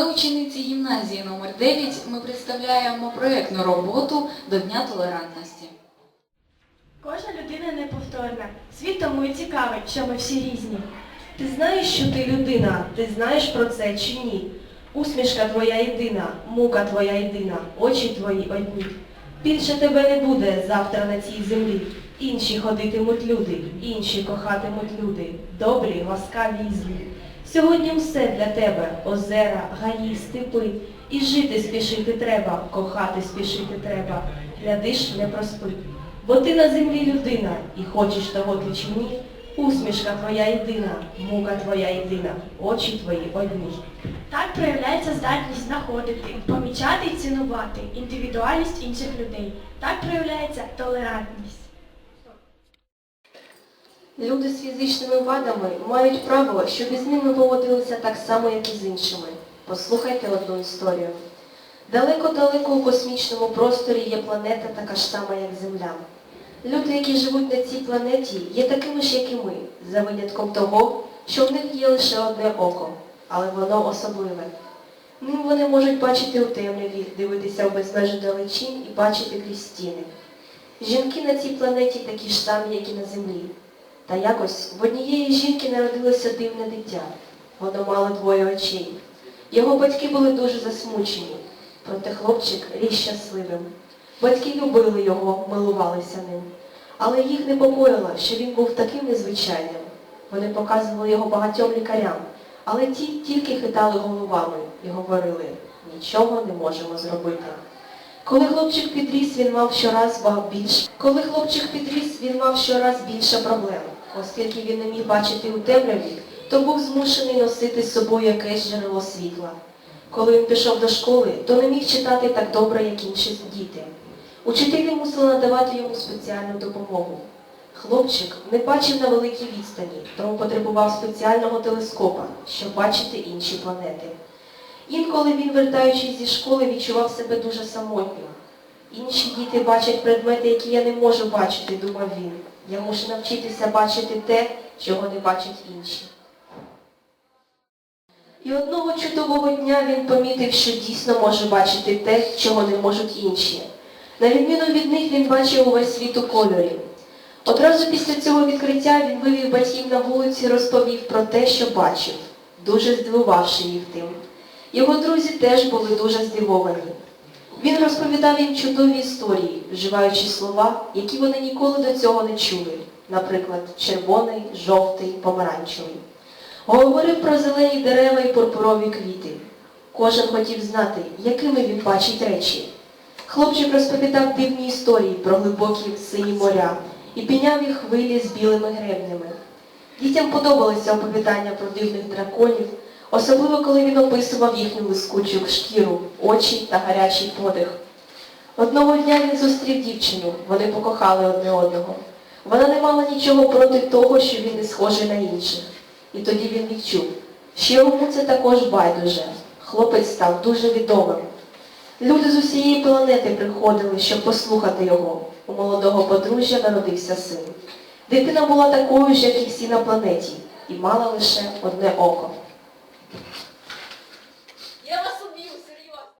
Ми, учениці гімназії номер 9 ми представляємо проєктну роботу до Дня толерантності. Кожна людина неповторна. Світ тому і цікавий, що ми всі різні. Ти знаєш, що ти людина, ти знаєш про це чи ні? Усмішка твоя єдина, мука твоя єдина, очі твої одні. Більше тебе не буде завтра на цій землі. Інші ходитимуть люди, інші кохатимуть люди, добрі, ласкаві і злі. Сьогодні все для тебе, озера, гаї, степи. І жити спішити треба, кохати спішити треба. Глядиш, не проспи. Бо ти на землі людина, і хочеш того ти чи ні, Усмішка твоя єдина, мука твоя єдина, очі твої одні. Так проявляється здатність знаходити, помічати і цінувати індивідуальність інших людей. Так проявляється толерантність. Люди з фізичними вадами мають право, щоб із ними поводилися так само, як і з іншими. Послухайте одну історію. Далеко-далеко у космічному просторі є планета така ж сама, як Земля. Люди, які живуть на цій планеті, є такими ж, як і ми, за винятком того, що в них є лише одне око, але воно особливе. Ним вони можуть бачити у темряві, дивитися в безмежну далечінь і бачити крізь стіни. Жінки на цій планеті такі ж самі, як і на землі. Та якось в однієї жінки народилося дивне дитя. Воно мало двоє очей. Його батьки були дуже засмучені, проте хлопчик ріс щасливим. Батьки любили його, милувалися ним. Але їх непокоїло, що він був таким незвичайним. Вони показували його багатьом лікарям, але ті тільки хитали головами і говорили, нічого не можемо зробити. Коли хлопчик підріс, він мав щораз більше. Коли хлопчик підріс, він мав щораз більше проблем. Оскільки він не міг бачити у темряві, то був змушений носити з собою якесь джерело світла. Коли він пішов до школи, то не міг читати так добре, як інші діти. Учителі мусили надавати йому спеціальну допомогу. Хлопчик не бачив на великій відстані, тому потребував спеціального телескопа, щоб бачити інші планети. Інколи він, вертаючись зі школи, відчував себе дуже самотнім. Інші діти бачать предмети, які я не можу бачити, думав він. Я мушу навчитися бачити те, чого не бачать інші. І одного чудового дня він помітив, що дійсно може бачити те, чого не можуть інші. На відміну від них він бачив увесь світ у кольорі. Одразу після цього відкриття він вивів батьків на вулиці і розповів про те, що бачив, дуже здивувавши їх тим. Його друзі теж були дуже здивовані. Він розповідав їм чудові історії, вживаючи слова, які вони ніколи до цього не чули, наприклад, червоний, жовтий, помаранчевий. Говорив про зелені дерева і пурпурові квіти. Кожен хотів знати, якими він бачить речі. Хлопчик розповідав дивні історії про глибокі сині моря і піняв їх хвилі з білими гребнями. Дітям подобалися оповідання про дивних драконів, особливо коли він описував їхню лискучу шкіру, очі та гарячий подих. Одного дня він зустрів дівчину, вони покохали одне одного. Вона не мала нічого проти того, що він не схожий на інших. І тоді він відчув, що йому це також байдуже. Хлопець став дуже відомим. Люди з усієї планети приходили, щоб послухати його. У молодого подружжя народився син. Дитина була такою ж, як і всі на планеті, і мала лише одне око.